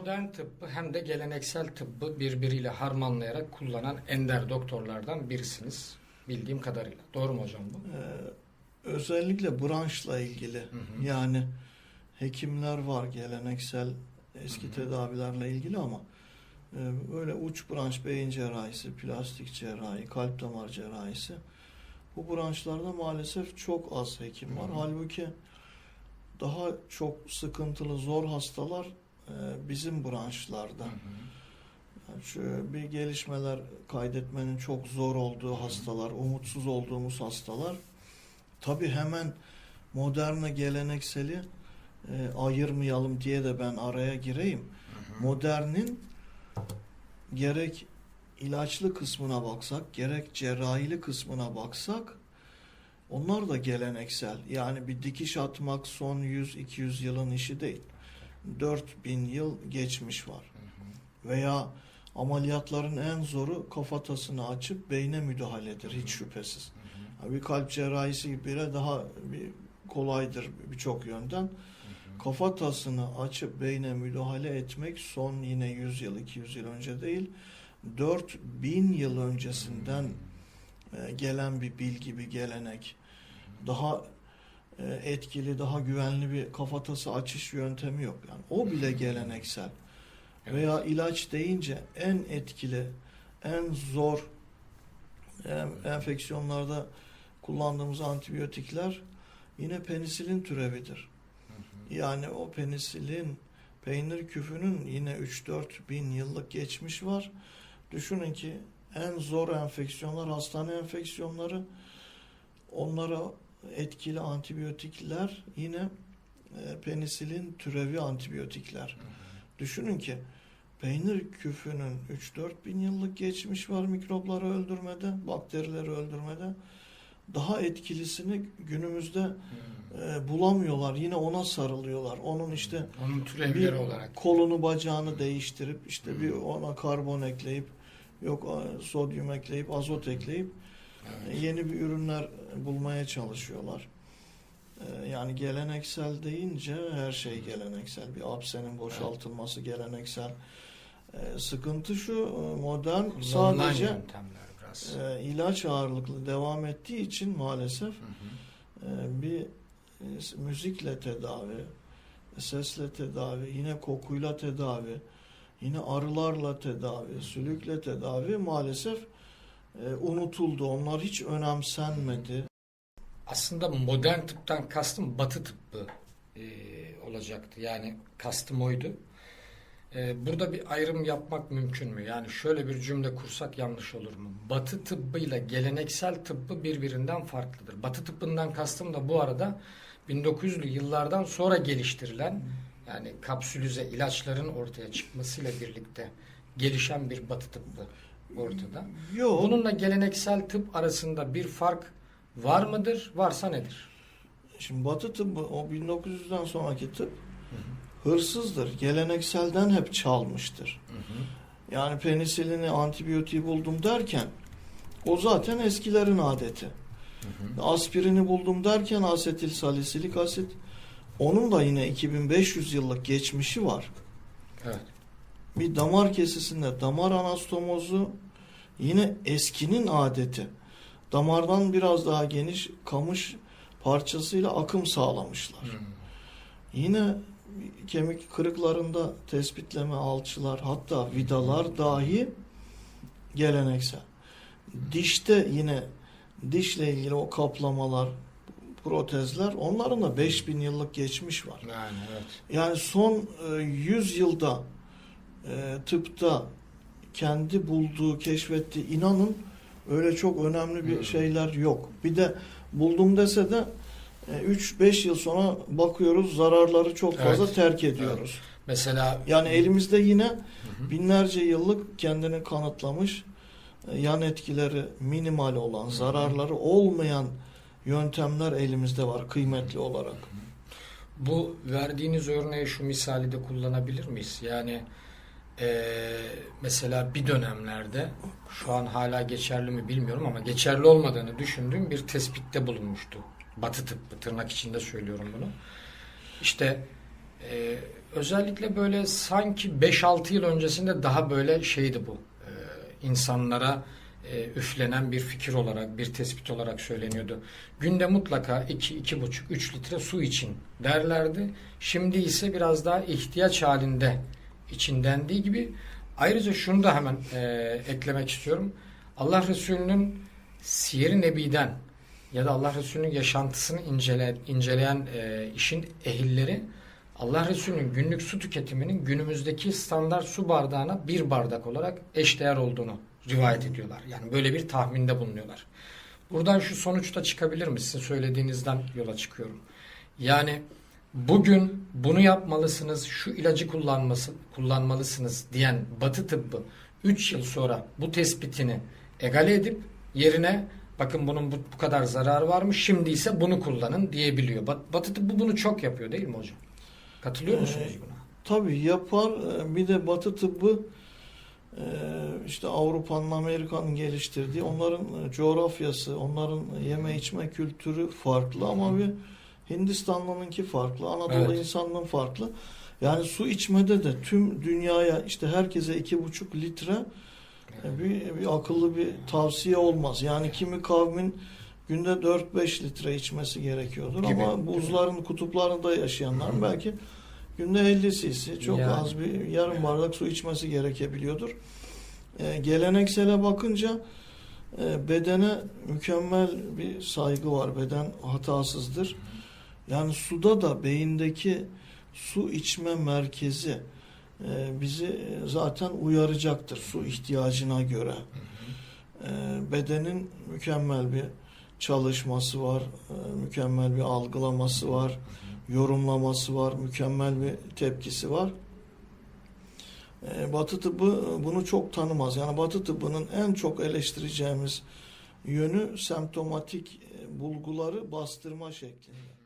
modern tıbbı hem de geleneksel tıbbı birbiriyle harmanlayarak kullanan ender doktorlardan birisiniz. Bildiğim kadarıyla. Doğru mu hocam bu? Ee, özellikle branşla ilgili hı. yani hekimler var geleneksel eski tedavilerle ilgili ama e, böyle uç branş beyin cerrahisi, plastik cerrahi, kalp damar cerrahisi bu branşlarda maalesef çok az hekim var. Hı hı. Halbuki daha çok sıkıntılı zor hastalar bizim branşlarda. Şu bir gelişmeler kaydetmenin çok zor olduğu hastalar, umutsuz olduğumuz hastalar. Tabi hemen moderne gelenekseli e, ayırmayalım diye de ben araya gireyim. Modernin gerek ilaçlı kısmına baksak, gerek cerrahili kısmına baksak onlar da geleneksel. Yani bir dikiş atmak son 100-200 yılın işi değil. 4000 yıl geçmiş var veya ameliyatların en zoru kafatasını açıp beyne müdahaledir hiç şüphesiz. Bir kalp cerrahisi bile daha bir kolaydır birçok yönden. Kafatasını açıp beyne müdahale etmek son yine 100 yıl 200 yıl önce değil 4000 yıl öncesinden e, gelen bir bilgi bir gelenek. Daha etkili, daha güvenli bir kafatası açış yöntemi yok. Yani o bile geleneksel. Veya ilaç deyince en etkili, en zor enfeksiyonlarda kullandığımız antibiyotikler yine penisilin türevidir. Yani o penisilin peynir küfünün yine 3-4 bin yıllık geçmiş var. Düşünün ki en zor enfeksiyonlar hastane enfeksiyonları onlara etkili antibiyotikler yine e, penisilin türevi antibiyotikler. Düşünün ki peynir küfünün 3-4 bin yıllık geçmiş var mikropları öldürmede, bakterileri öldürmede. Daha etkilisini günümüzde e, bulamıyorlar. Yine ona sarılıyorlar. Onun işte Onun türevleri olarak. kolunu bacağını değiştirip işte bir ona karbon ekleyip yok e, sodyum ekleyip azot ekleyip Evet. E, yeni bir ürünler bulmaya çalışıyorlar. E, Yani geleneksel deyince her şey geleneksel. Bir apsenin boşaltılması geleneksel. E, Sıkıntı şu e, modern Kullanılan sadece e, ilaç ağırlıklı devam ettiği için maalesef Hı hı. ee, bir e, müzikle tedavi, sesle tedavi, yine kokuyla tedavi, yine arılarla tedavi, sülükle tedavi maalesef e, unutuldu. Onlar hiç önemsenmedi. Aslında modern tıptan kastım batı tıbbı e, olacaktı. Yani kastım oydu. E, burada bir ayrım yapmak mümkün mü? Yani şöyle bir cümle kursak yanlış olur mu? Batı tıbbıyla geleneksel tıbbı birbirinden farklıdır. Batı tıbbından kastım da bu arada 1900'lü yıllardan sonra geliştirilen yani kapsülüze ilaçların ortaya çıkmasıyla birlikte gelişen bir batı tıbbı ortada. Yok. Bununla geleneksel tıp arasında bir fark var mıdır? Varsa nedir? Şimdi Batı tıbbı o 1900'den sonraki tıp hırsızdır. Gelenekselden hep çalmıştır. Yani penisilini, antibiyotiği buldum derken o zaten eskilerin adeti. Aspirini buldum derken asetil salisilik asit onun da yine 2500 yıllık geçmişi var. Evet. Bir damar kesisinde damar anastomozu yine eskinin adeti. Damardan biraz daha geniş kamış parçasıyla akım sağlamışlar. Yine kemik kırıklarında tespitleme alçılar hatta vidalar dahi geleneksel. Dişte yine dişle ilgili o kaplamalar, protezler onların da 5000 yıllık geçmiş var. Yani evet. Yani son e, 100 yılda e, tıpta kendi bulduğu, keşfettiği inanın öyle çok önemli bir Hmm. şeyler yok. Bir de buldum dese de 3-5 yıl sonra bakıyoruz zararları çok fazla Evet. terk ediyoruz. Mesela Yani elimizde yine Hı hı. binlerce yıllık kendini kanıtlamış e, yan etkileri minimal olan, zararları olmayan yöntemler elimizde var kıymetli olarak. bu verdiğiniz örneği şu misali de kullanabilir miyiz? Yani eee, mesela bir dönemlerde şu an hala geçerli mi bilmiyorum ama geçerli olmadığını düşündüğüm bir tespitte bulunmuştu. Batı tıbbı tırnak içinde söylüyorum bunu. İşte Ee, özellikle böyle sanki 5-6 yıl öncesinde daha böyle şeydi bu. Ee, insanlara e, üflenen bir fikir olarak, bir tespit olarak söyleniyordu. Günde mutlaka 2-2,5-3 litre su için derlerdi. Şimdi ise biraz daha ihtiyaç halinde için dendiği gibi. Ayrıca şunu da hemen e, eklemek istiyorum. Allah Resulü'nün Siyer-i Nebi'den ya da Allah Resulü'nün yaşantısını incele, inceleyen e, işin ehilleri Allah Resulü'nün günlük su tüketiminin günümüzdeki standart su bardağına bir bardak olarak eşdeğer olduğunu rivayet ediyorlar. Yani böyle bir tahminde bulunuyorlar. Buradan şu sonuçta çıkabilir mi? Sizin söylediğinizden yola çıkıyorum. Yani bugün bunu yapmalısınız, şu ilacı kullanması, kullanmalısınız diyen Batı tıbbı 3 yıl sonra bu tespitini egale edip yerine bakın bunun bu, bu kadar zararı varmış şimdi ise bunu kullanın diyebiliyor. Bat, Batı tıbbı bunu çok yapıyor değil mi hocam? Katılıyor Ee, musunuz buna? Tabii yapar. Ee, Bir de Batı tıbbı e, işte Avrupa'nın, Amerika'nın geliştirdiği onların e, coğrafyası, onların yeme içme kültürü farklı ama bir Hindistanlı'nınki farklı, Anadolu Evet. insanının farklı. Yani su içmede de tüm dünyaya işte herkese iki buçuk litre e, bir, bir akıllı bir tavsiye olmaz. Yani kimi kavmin günde 4-5 litre içmesi gerekiyordur Gibi. ama buzların kutuplarında yaşayanların belki günde 50 cc çok Yani. az bir yarım bardak su içmesi gerekebiliyordur. E, geleneksele bakınca e, bedene mükemmel bir saygı var. Beden hatasızdır. Yani suda da beyindeki su içme merkezi e, bizi zaten uyaracaktır su ihtiyacına göre. E, bedenin mükemmel bir çalışması var, e, mükemmel bir algılaması var, yorumlaması var, mükemmel bir tepkisi var. Batı tıbbı bunu çok tanımaz. Yani Batı tıbbının en çok eleştireceğimiz yönü semptomatik bulguları bastırma şeklinde.